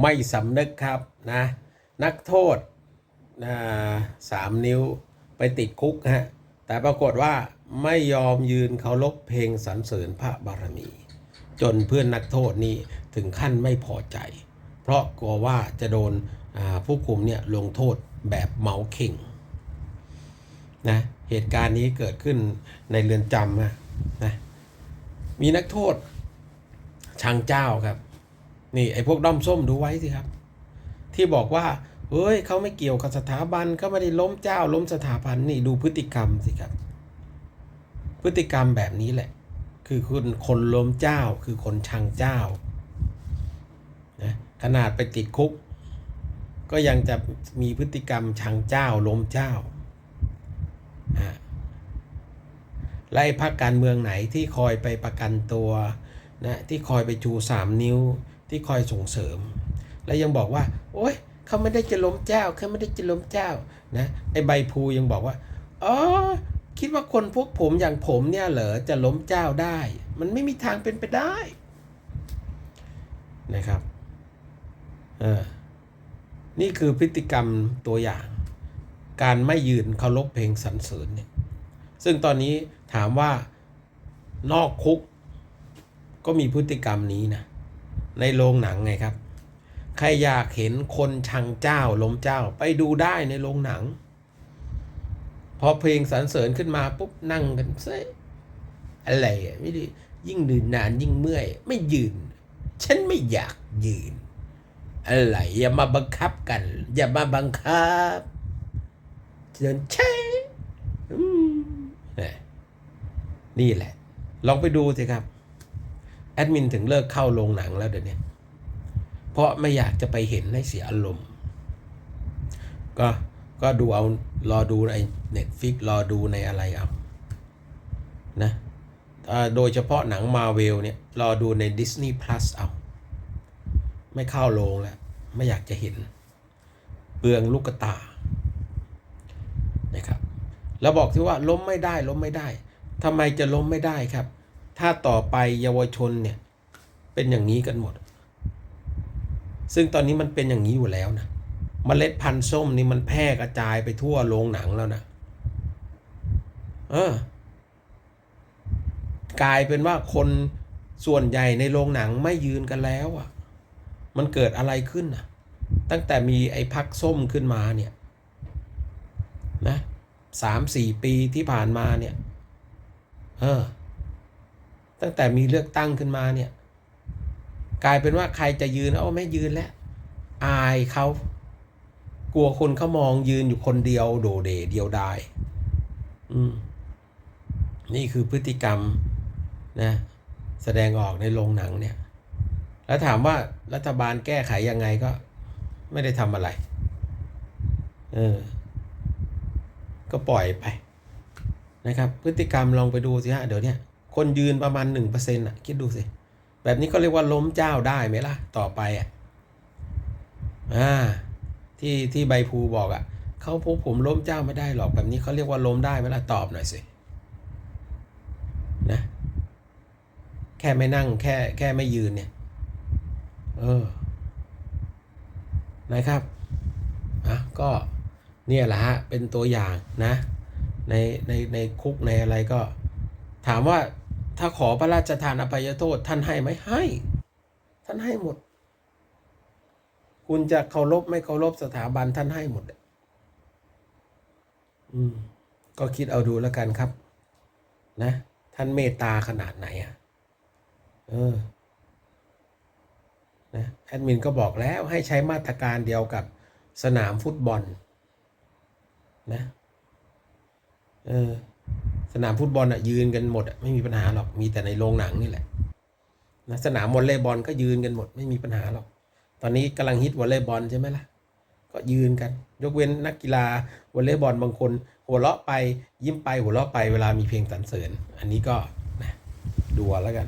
ไม่สำนึกครับนะนักโทษนะสามนิ้วไปติดคุกฮะแต่ปรากฏว่าไม่ยอมยืนเคารพเพลงสรรเสริญพระบารมี จนเพื่อนนักโทษนี่ถึงขั้นไม่พอใจ เพราะกลัวว่าจะโดนผู้คุมเนี่ยลงโทษแบบเมาเข่งนะเหตุการณ์นี้เกิดขึ้นในเรือนจำอะนะมีนักโทษช่างเจ้าครับ นี่ไอ้พวกด้อมส้มดูไว้สิครับ ที่บอกว่าเฮ้ยเขาไม่เกี่ยวกับสถาบันเขาไม่ได้ล้มเจ้าล้มสถาบันนี่ดูพฤติกรรมสิครับ พฤติกรรมแบบนี้แหละ คือคุณคนล้มเจ้าคือคนชังเจ้านะขนาดไปติดคุก ก็ยังจะมีพฤติกรรมชังเจ้าล้มเจ้าอะไล่พักการเมืองไหนที่คอยไปประกันตัวนะที่คอยไปชูสามนิ้ว ที่คอยส่งเสริม แล้วยังบอกว่า โอ๊ยเขาไม่ได้จะล้มเจ้าเขาไม่ได้จะล้มเจ้านะไอใบพลูยังบอกว่าอ๋อคิดว่าคนพวกผมอย่างผมเนี่ยเหรอจะล้มเจ้าได้ มันไม่มีทางเป็นไปได้นะครับเออนี่คือพฤติกรรมตัวอย่าง การไม่ยืนเคารพเพลงสรรเสริญเนี่ยซึ่งตอนนี้ถามว่านอกคุกก็มีพฤติกรรมนี้นะ ในโรงหนังไงครับ ใครอยากเห็นคนชังเจ้าล้มเจ้าไปดูได้ในโรงหนัง พอเพลงสรรเสริญขึ้นมาปุ๊บนั่งกันเซ่อะไรอะไม่ได้ยิ่งดื่นนานยิ่งเมื่อย ไม่ยืน ฉันไม่อยากยืน อะไร อย่ามาบังคับกัน อย่ามาบังคับเดินใช่อืมเนี่ยนี่แหละ ลองไปดูสิครับ แอดมินถึงเลิกเข้าโรงหนังแล้วเดี๋ยวนี้เพราะไม่อยากจะไปเห็นให้เสียอารมณ์ก็ก็ดูเอารอดูในเน็ตฟิกรอดูในอะไรเอานะโดยเฉพาะหนังมาเวลเนี่ยรอดูใน Disney Plus เอา ไม่เข้าโรงแล้ว ไม่อยากจะเห็น เปลืองลูกตานะครับแล้วบอกที่ว่าล้มไม่ได้ล้มไม่ได้ทำไมจะล้มไม่ได้ครับ ถ้าต่อไปเยาวชนเนี่ยเป็นอย่างนี้กันหมด ซึ่งตอนนี้มันเป็นอย่างนี้อยู่แล้วนะมเมล็ดพันธุ์ส้มนี่มันแพร่กระจายไปทั่วโรงหนังแล้วนะเออกลายเป็นว่าคนส่วนใหญ่ในโรงหนังไม่ยืนกันแล้วอะ มันเกิดอะไรขึ้นอะ ตั้งแต่มีไอ้พักส้มขึ้นมาเนี่ยนะสามสี่ปีที่ผ่านมาเนี่ย เออ ตั้งแต่มีเลือกตั้งขึ้นมาเนี่ย กลายเป็นว่าใครจะยืนเอาไม่ยืนแล้ว อายเขากลัวคนเขามองยืนอยู่คนเดียวโดเดเดียวดายอืมนี่คือพฤติกรรมนะแสดงออกในโรงหนังเนี่ย แล้วถามว่ารัฐบาลแก้ไขยังไงก็ไม่ได้ทำอะไร เออ ก็ปล่อยไปนะครับ พฤติกรรมลองไปดูสิฮะเดี๋ยวนี้ คนยืนประมาณหนึ่งเปอร์เซ็นต์อะคิดดูสิ แบบนี้ก็เรียกว่าล้มเจ้าได้ไหมล่ะ ต่อไปอะอ่าที่ที่ใบภูบอกอะเขาพวกผมล้มเจ้าไม่ได้หรอกแบบนี้เขาเรียกว่าล้มได้ไหมล่ะตอบหน่อยสินะแค่ไม่นั่งแค่แค่ไม่ยืนเนี่ย เออนะครับอะก็เนี่ยแหละฮะเป็นตัวอย่างนะในในในคุกในอะไรก็ ถามว่า ถ้าขอพระราชทานอภัยโทษ ท่านให้ไหมให้ ท่านให้หมด คุณจะเคารพไม่เคารพสถาบันท่านให้หมดอืม ก็คิดเอาดูแล้วกันครับ นะ ท่านเมตตาขนาดไหนอะเออนะแอดมินก็บอกแล้วให้ใช้มาตรการเดียวกับสนามฟุตบอล นะ เออ สนามฟุตบอลอะยืนกันหมดอะไม่มีปัญหาหรอกมีแต่ในโรงหนังนี่แหละนะสนามวอลเลย์บอลก็ยืนกันหมดไม่มีปัญหาหรอก ตอนนี้กำลังฮิตวอลเลย์บอลใช่ไหมล่ะ ก็ยืนกัน ยกเว้นนักกีฬาวอลเลย์บอลบางคน หัวเราะไปยิ้มไปหัวเราะไปเวลามีเพลงสรรเสริญ อันนี้ก็นะดูแล้วกัน